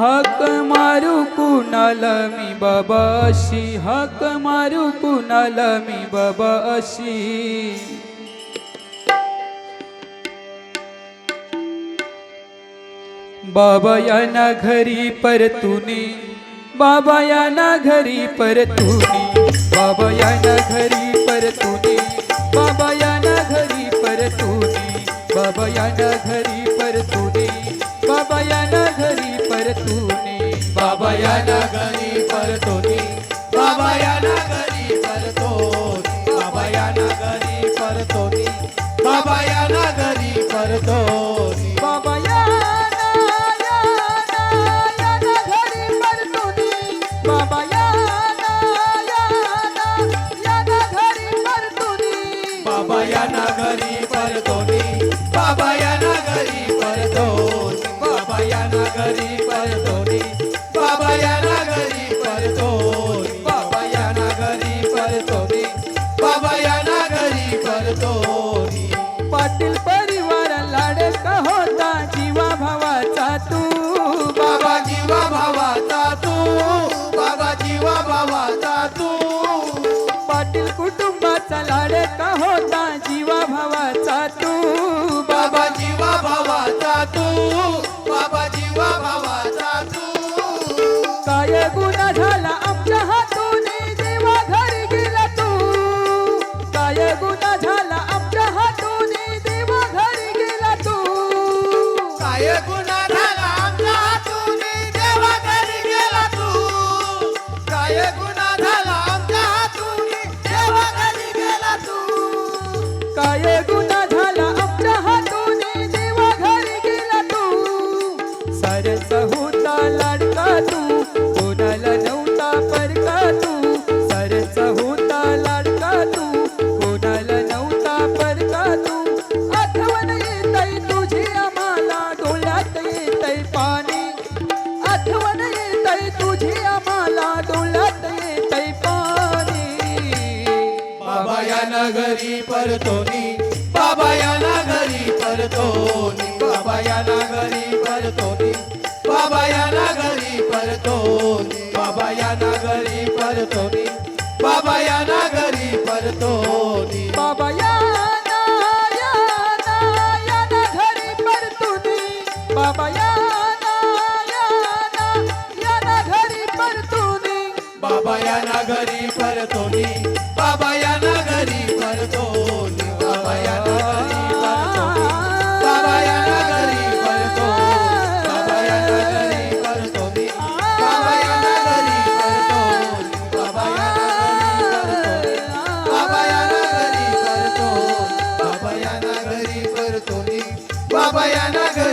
हाक मारू कुणाला मी बाबा अशी हाक मारू कुणाला मी बाबा अशी बाबा या ना घरी परतुनी बाबा या ना घरी परतुनी बाबा या ना घरी परतुनी बाबा या ना घरी परतुनी बाबा या ना घरी परतुनी बाबा या ना घरी परतुनी. बाबा या ना घरी परतोनी. बाबा या ना घरी परतोनी. बाबा या ना घरी परतोनी. बाबा या ना घरी परतोनी. बाबा या बाबा या ना घरी परतुनी. झाला आमच्या हातून देवा घरी गेला तू. काय गुन्हा झाला आमच्या हातून देवा घरी गेला तू. काय गुन्हा झाला आमच्या हातून देवा घरी गेला तू. काय गुन्हा झाला आमच्या हातून देवा घरी गेला तू. काय गुन्हा झाला आमच्या हातून देवा घरी गेला तू. सरचा घरी परतोनी बाबा या ना घरी परतोनी बाबा या ना घरी परतोनी बाबा या ना घरी परतोनी बाबा या ना घरी परतोनी बाबा या ना घरी परतोनी बाबा या ना या ना या ना घरी परतुनी बाबा या घरी परतुनी बाबा या घरी परतोनी बाबा या ना करतो बाबा या नागर